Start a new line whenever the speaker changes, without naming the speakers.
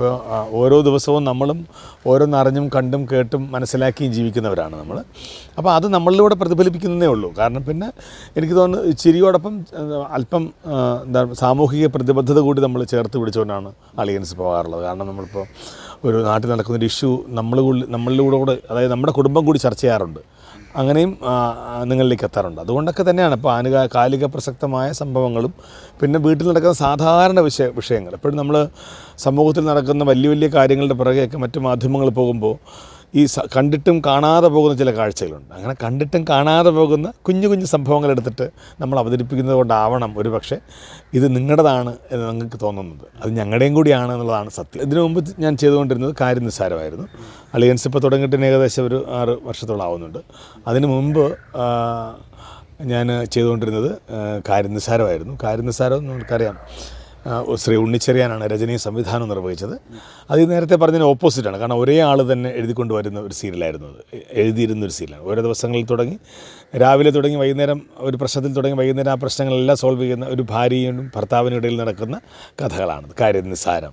ഇപ്പോൾ ഓരോ ദിവസവും നമ്മളും ഓരോന്നറിഞ്ഞും കണ്ടും കേട്ടും മനസ്സിലാക്കിയും ജീവിക്കുന്നവരാണ് നമ്മൾ അപ്പോൾ അത് നമ്മളിലൂടെ പ്രതിഫലിപ്പിക്കുന്നതേ ഉള്ളൂ. കാരണം പിന്നെ എനിക്ക് തോന്നുന്നു ചിരിയോടൊപ്പം അല്പം എന്താ സാമൂഹിക പ്രതിബദ്ധത കൂടി നമ്മൾ ചേർത്ത് പിടിച്ചുകൊണ്ടാണ് അളിയൻസ് പോകാറുള്ളത്. കാരണം നമ്മളിപ്പോൾ ഒരു നാട്ടിൽ നടക്കുന്നൊരു ഇഷ്യൂ നമ്മൾ നമ്മളിലൂടെ കൂടെ അതായത് നമ്മുടെ കുടുംബം കൂടി ചർച്ച ചെയ്യാറുണ്ട്. അങ്ങനെയും നിങ്ങളിലേക്ക് എത്താറുണ്ട്. അതുകൊണ്ടൊക്കെ തന്നെയാണ് ഇപ്പോൾ ആനുക കാലിക പ്രസക്തമായ സംഭവങ്ങളും പിന്നെ വീട്ടിൽ നടക്കുന്ന സാധാരണ വിഷയ വിഷയങ്ങൾ. എപ്പോഴും നമ്മൾ സമൂഹത്തിൽ നടക്കുന്ന വലിയ വലിയ കാര്യങ്ങളുടെ പിറകെയൊക്കെ മറ്റ് മാധ്യമങ്ങൾ പോകുമ്പോൾ ഈ കണ്ടിട്ടും കാണാതെ പോകുന്ന ചില കാഴ്ചകളുണ്ട്. അങ്ങനെ കണ്ടിട്ടും കാണാതെ പോകുന്ന കുഞ്ഞു കുഞ്ഞു സംഭവങ്ങൾ എടുത്തിട്ട് നമ്മൾ അവതരിപ്പിക്കുന്നത് കൊണ്ടാവണം ഒരു പക്ഷേ ഇത് നിങ്ങളുടേതാണ് എന്ന് നിങ്ങൾക്ക് തോന്നുന്നത്. അത് ഞങ്ങളുടെയും കൂടിയാണ് എന്നുള്ളതാണ് സത്യം. ഇതിനു മുമ്പ് ഞാൻ ചെയ്തുകൊണ്ടിരുന്നത് കാര്യനിസ്സാരമായിരുന്നു. അലിയൻസ് ഇപ്പോൾ തുടങ്ങിയിട്ട് ഏകദേശം ഒരു ആറ് വർഷത്തോളം ആവുന്നുണ്ട്. അതിനു മുമ്പ് ഞാൻ ചെയ്തുകൊണ്ടിരുന്നത് കാര്യനിസ്സാരമായിരുന്നു. കാര്യനിസ്സാരം നമുക്കറിയാം ശ്രീ ഉണ്ണിച്ചെറിയാനാണ് രജനി സംവിധാനം നിർവഹിച്ചത്. അത് നേരത്തെ പറഞ്ഞതിന് ഓപ്പോസിറ്റാണ് കാരണം ഒരേ ആൾ തന്നെ എഴുതിക്കൊണ്ട് വരുന്ന ഒരു സീരിയലായിരുന്നു അത്. എഴുതിയിരുന്ന ഒരു സീരിയലാണ്. ഓരോ ദിവസങ്ങളിൽ തുടങ്ങി രാവിലെ തുടങ്ങി വൈകുന്നേരം ഒരു പ്രശ്നത്തിൽ തുടങ്ങി വൈകുന്നേരം ആ പ്രശ്നങ്ങളെല്ലാം സോൾവ് ചെയ്യുന്ന ഒരു ഭാര്യയും ഭർത്താവിനും ഇടയിൽ നടക്കുന്ന കഥകളാണ്. കാര്യം നിസ്സാരം